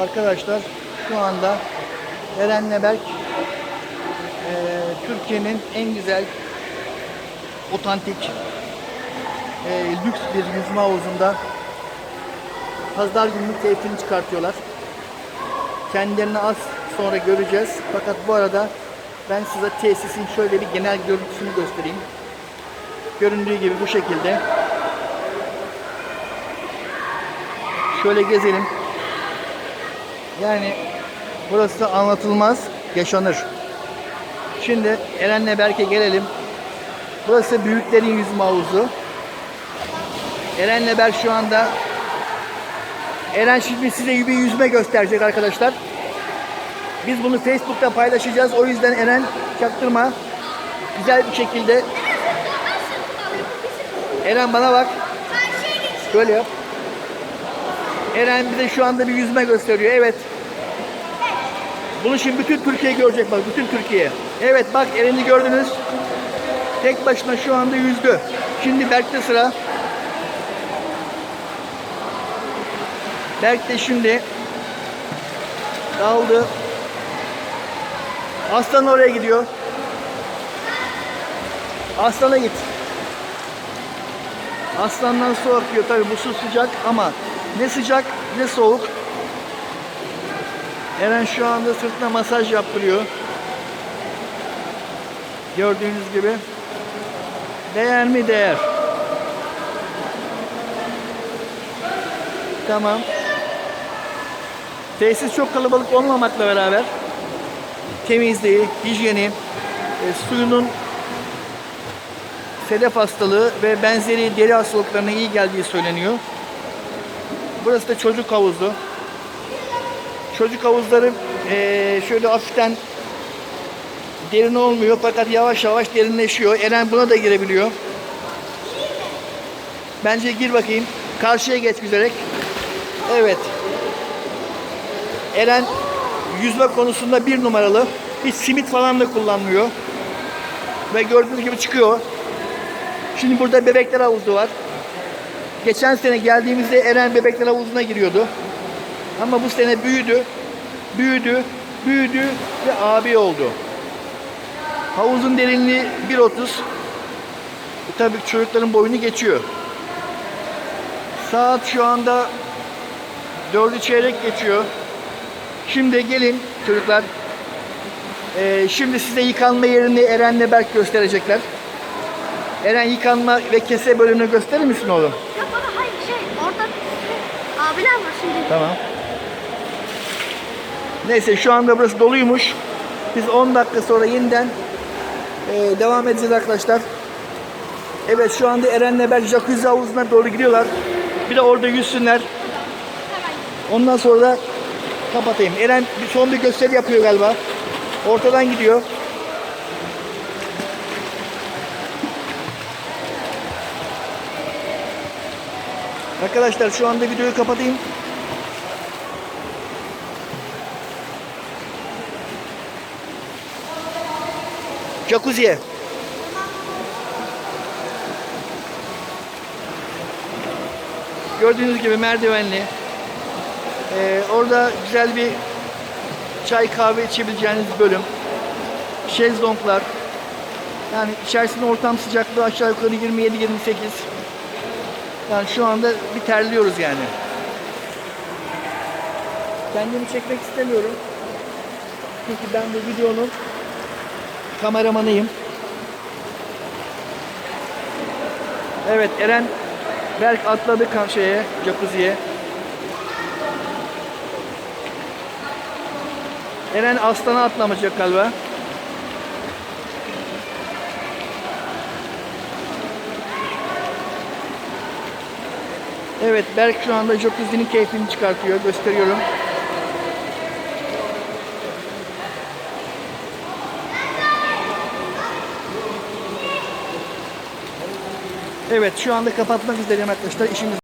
Arkadaşlar şu anda Eren Berk Türkiye'nin en güzel otantik e, lüks bir yüzme havuzunda pazar günlük keyfini çıkartıyorlar. Kendilerini az sonra göreceğiz. Fakat bu arada ben size tesisin şöyle bir genel görüntüsünü göstereyim. Göründüğü gibi bu şekilde. Şöyle gezelim. Yani burası anlatılmaz, yaşanır. Şimdi Eren'le Berk'e gelelim. Burası büyüklerin yüzme havuzu. Eren'le Berk şu anda Eren şimdi size bir yüzme gösterecek arkadaşlar. Biz bunu Facebook'ta paylaşacağız. O yüzden Eren çaktırma. Güzel bir şekilde Eren bana bak. Şöyle yap. Eren bize şu anda bir yüzme gösteriyor. Evet. Bunu şimdi bütün Türkiye görecek bak. Bütün Türkiye. Evet bak Eren'i gördünüz. Tek başına şu anda yüzdü. Şimdi Berk'te sıra. Berk de şimdi daldı. Aslan oraya gidiyor. Aslan'a git. Aslandan su akıyor. Tabi bu su sıcak ama ne sıcak ne soğuk. Eren şu anda sırtına masaj yaptırıyor. Gördüğünüz gibi. Değer mi? Değer. Tamam. Tesis çok kalabalık olmamakla beraber temizliği, hijyeni, e, suyunun sedef hastalığı ve benzeri deri hastalıklarına iyi geldiği söyleniyor. Burası da çocuk havuzu. Çocuk havuzları eee, şöyle hafiften derin olmuyor fakat yavaş yavaş derinleşiyor. Eren buna da girebiliyor. Bence gir bakayım. Karşıya geç güzerek. Evet. Eren yüzme konusunda bir numaralı. Hiç simit falan da kullanmıyor. Ve gördüğünüz gibi çıkıyor. Şimdi burada bebekler havuzu var. Geçen sene geldiğimizde Eren bebekler havuzuna giriyordu. Ama bu sene büyüdü, büyüdü, büyüdü ve abi oldu. Havuzun derinliği 1.30. Tabii çocukların boyunu geçiyor. Saat şu anda 4'ü çeyrek geçiyor. Şimdi gelin çocuklar. Ee, şimdi size yıkanma yerini Eren'le Berk gösterecekler. Eren yıkanma ve kese bölümünü gösterir misin oğlum? Abiler var şimdi. Tamam. Neyse şu anda burası doluymuş. Biz 10 dakika sonra yeniden e, devam edeceğiz arkadaşlar. Evet şu anda Eren'le Berk jacuzzi havuzuna doğru gidiyorlar. Bir de orada yüzsünler. Ondan sonra da kapatayım. Eren bir son bir gösteri yapıyor galiba. Ortadan gidiyor. Arkadaşlar şu anda videoyu kapatayım. Jacuzziye. Gördüğünüz gibi merdivenli. Ee, orada güzel bir çay kahve içebileceğiniz bölüm. Şezlonglar. Yani içerisinde ortam sıcaklığı aşağı yukarı 27-28. Yani şu anda bir terliyoruz yani. Kendimi çekmek istemiyorum. Çünkü ben bu videonun kameramanıyım. Evet Eren Berk atladı şeye, jacuzziye. Eren aslana atlamayacak galiba. Evet Berk şu anda jacuzzi'nin keyfini çıkartıyor. Gösteriyorum. Evet şu anda kapatmak üzereyim arkadaşlar. İşimiz